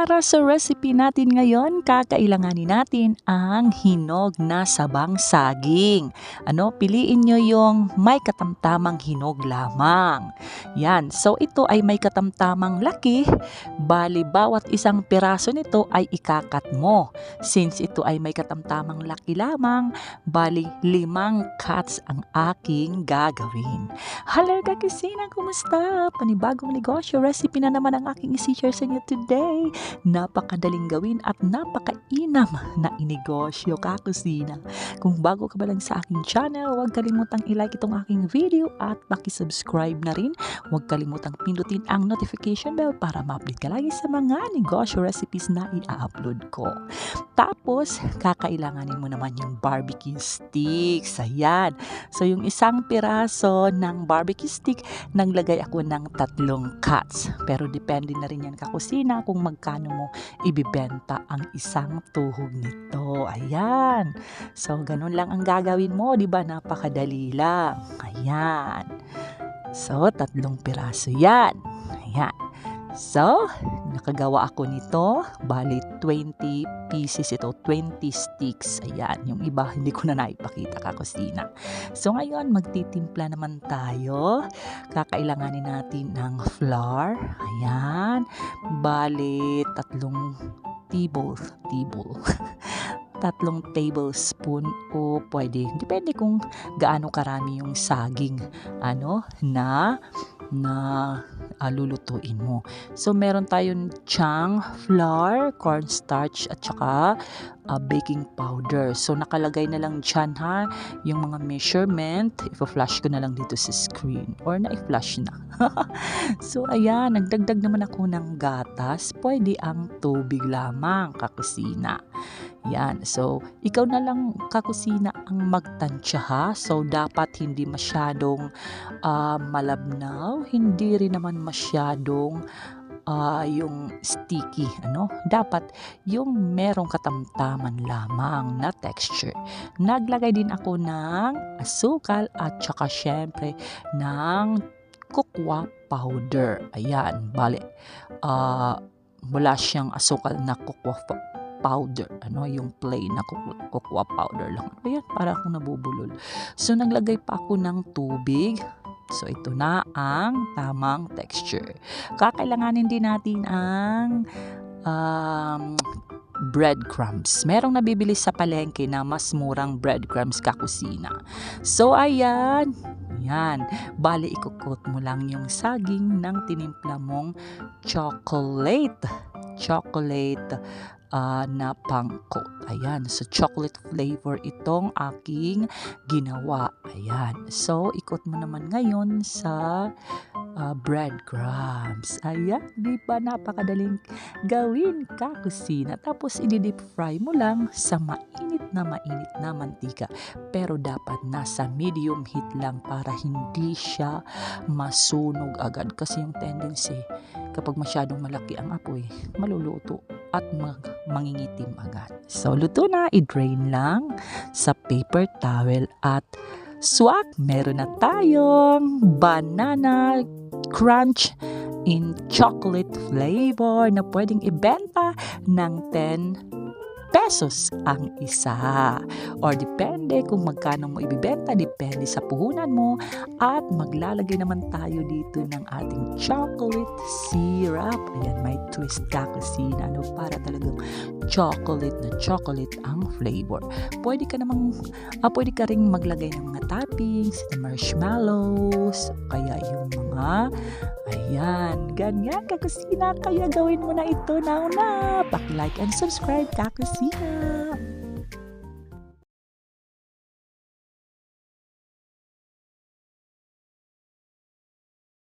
Para sa recipe natin ngayon, kakailanganin natin ang hinog na sabang saging. Ano, piliin nyo yung may katamtamang hinog lamang. Yan, so ito ay may katamtamang laki, bali bawat isang piraso nito ay ikakat mo. Since ito ay may katamtamang laki lamang, bali limang cuts ang aking gagawin. Hello kakisina, kumusta? Panibagong negosyo, recipe na naman ang aking isi-share sa inyo today napakadaling gawin at napakainam na inegosyo kakusina. Kung bago ka ba lang sa aking channel, huwag kalimutang i-like itong aking video at pakisubscribe na rin. Huwag kalimutang pindutin ang notification bell para ma-update ka lagi sa mga negosyo recipes na i-upload ko. Tapos, kakailanganin mo naman yung barbecue sticks. Ayan. So, yung isang piraso ng barbecue stick, naglagay ako ng tatlong cuts. Pero depende na rin yan kakusina kung magkano mo ibibenta ang isang tuhog nito. Ayan. So, ganun lang ang gagawin mo, di ba? Napakadali lang. Ayan. So, tatlong piraso yan. Ayan. So, nakagawa ako nito. Bali, 20 pieces ito. 20 sticks. Ayan. Yung iba, hindi ko na naipakita kakusina. So, ngayon, magtitimpla naman tayo. Kakailanganin natin ng flour. Ayan. Bali, tatlong table. Table. tatlong tablespoon o pwede, depende kung gaano karami yung saging ano na na uh, lulutuin mo. So, meron tayong chang, flour, cornstarch, at saka uh, baking powder. So, nakalagay na lang dyan ha, yung mga measurement. Ipa-flash ko na lang dito sa screen. Or na-flash na. so, ayan, nagdagdag naman ako ng gatas. Pwede ang tubig lamang, kakusina. Yan. So, ikaw na lang kakusina ang magtansya ha. So, dapat hindi masyadong uh, malabnaw, hindi rin naman masyadong uh, yung sticky, ano? Dapat yung merong katamtaman lamang na texture. Naglagay din ako ng asukal at saka syempre ng kukwa powder. Ayan, bali. Uh, wala siyang asukal na kukwa powder. Ano, yung plain na cocoa powder lang. Ano yan? Para akong nabubulol. So, naglagay pa ako ng tubig. So, ito na ang tamang texture. Kakailanganin din natin ang um, breadcrumbs. Merong nabibili sa palengke na mas murang breadcrumbs kakusina. So, ayan. Yan. Bali, ikukot mo lang yung saging ng tinimpla mong chocolate. Chocolate uh, na pangkot. Ayan, so chocolate flavor itong aking ginawa. Ayan, so ikot mo naman ngayon sa uh, breadcrumbs. Ayan, di ba napakadaling gawin ka kusina. Tapos i-deep fry mo lang sa mainit na mainit na mantika. Pero dapat nasa medium heat lang para hindi siya masunog agad. Kasi yung tendency, kapag masyadong malaki ang apoy, maluluto at mangingitim agad. So, luto na, i-drain lang sa paper towel at swak, meron na tayong banana crunch in chocolate flavor na pwedeng ibenta ng 10 pesos ang isa. Or depende kung magkano mo ibibenta, depende sa puhunan mo. At maglalagay naman tayo dito ng ating chocolate syrup. Ayan, may twist kakusina no, para talagang chocolate na chocolate ang flavor. Pwede ka namang, ah, pwede ka ring maglagay ng mga toppings, marshmallows, kaya yung mga Ayan, ganyan kakusina. Kaya gawin mo na ito na una. Paki-like and subscribe kakusina.